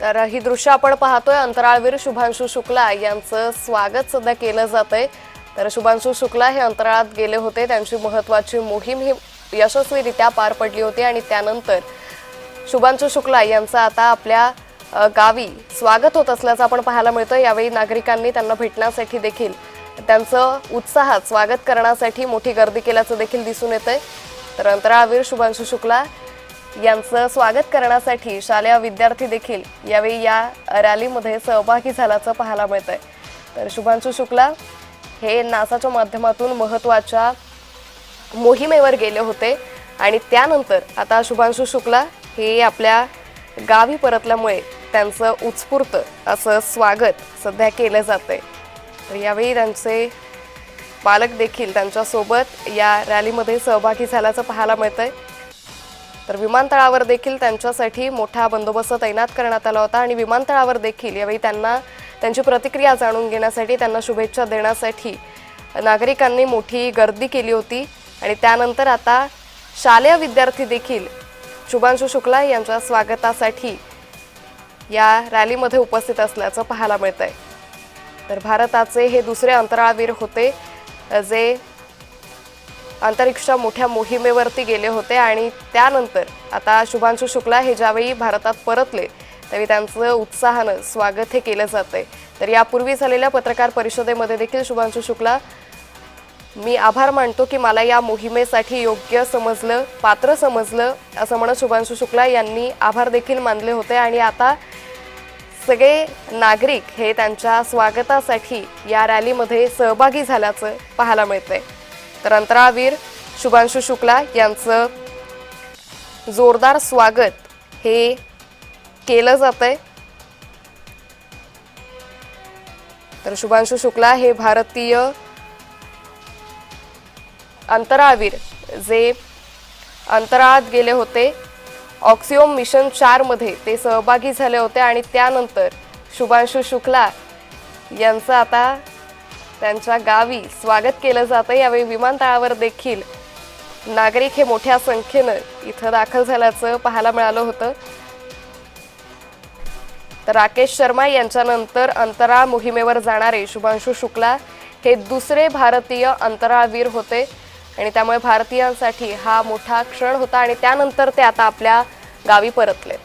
तर ही दृश्य आपण पाहतोय. अंतराळवीर शुभांशु शुक्ला यांचं स्वागत सध्या केलं जात आहे तर शुभांशू शुक्ला हे अंतराळात गेले होते. त्यांची महत्वाची मोहीम ही यशस्वीरित्या पार पडली होती आणि त्यानंतर शुभांशू शुक्ला यांचं आता आपल्या गावी स्वागत होत असल्याचं आपण पाहायला मिळतं यावेळी नागरिकांनी त्यांना भेटण्यासाठी देखील त्यांचं उत्साहात स्वागत करण्यासाठी मोठी गर्दी केल्याचं देखील दिसून येतंय. तर अंतराळवीर शुभांशु शुक्ला यांचं स्वागत करण्यासाठी शालेय विद्यार्थी देखील यावेळी या रॅलीमध्ये सहभागी झाल्याचं पाहायला मिळतंय. तर शुभांशु शुक्ला हे नासाच्या माध्यमातून महत्त्वाच्या मोहिमेवर गेले होते आणि त्यानंतर आता शुभांशु शुक्ला हे आपल्या गावी परतल्यामुळे त्यांचं उत्स्फूर्त असं स्वागत सध्या केलं जातंय. तर यावेळी त्यांचे पालक देखील त्यांच्यासोबत या रॅलीमध्ये सहभागी झाल्याचं पाहायला मिळतंय. तर विमानतळावर देखील त्यांच्यासाठी मोठा बंदोबस्त तैनात करण्यात आला होता आणि विमानतळावर देखील यावेळी त्यांना त्यांची प्रतिक्रिया जाणून घेण्यासाठी त्यांना शुभेच्छा देण्यासाठी नागरिकांनी मोठी गर्दी केली होती. आणि त्यानंतर आता शालेय विद्यार्थी देखील शुभांशु शुक्ला यांच्या स्वागतासाठी या रॅलीमध्ये उपस्थित असल्याचं पाहायला मिळत आहे तर भारताचे हे दुसरे अंतराळवीर होते जे अंतरिक्ष मोठ्या मोहिमेवरती गेले होते आणि त्यानंतर आता शुभांशु शुक्ला हे ज्यावेळी भारतात परतले त्यावेळी त्यांचं उत्साहानं स्वागत हे केलं जातंय. तर यापूर्वी झालेल्या पत्रकार परिषदेमध्ये देखील शुभांशु शुक्ला मी आभार मानतो की मला या मोहिमेसाठी योग्य समजलं पात्र समजलं असं म्हणत शुभांशु शुक्ला यांनी आभार देखील मानले होते. आणि आता सगळे नागरिक हे त्यांच्या स्वागतासाठी या रॅलीमध्ये सहभागी झाल्याचं पाहायला मिळतंय. तर अंतराळवीर शुभांशु शुक्ला यांचं जोरदार स्वागत हे केलं जातंय. तर शुभांशु शुक्ला हे भारतीय अंतराळवीर जे अंतराळात गेले होते ऑक्सिओम मिशन चारमध्ये ते सहभागी झाले होते आणि त्यानंतर शुभांशु शुक्ला यांचं आता त्यांच्या गावी स्वागत केलं जातं. यावेळी विमानतळावर देखील नागरिक हे मोठ्या संख्येनं इथं दाखल झाल्याचं पाहायला मिळालं होतं. तर राकेश शर्मा यांच्यानंतर अंतराळ मोहिमेवर जाणारे शुभांशु शुक्ला हे दुसरे भारतीय अंतराळवीर होते आणि त्यामुळे भारतीयांसाठी हा मोठा क्षण होता आणि त्यानंतर ते आता आपल्या गावी परतलेत.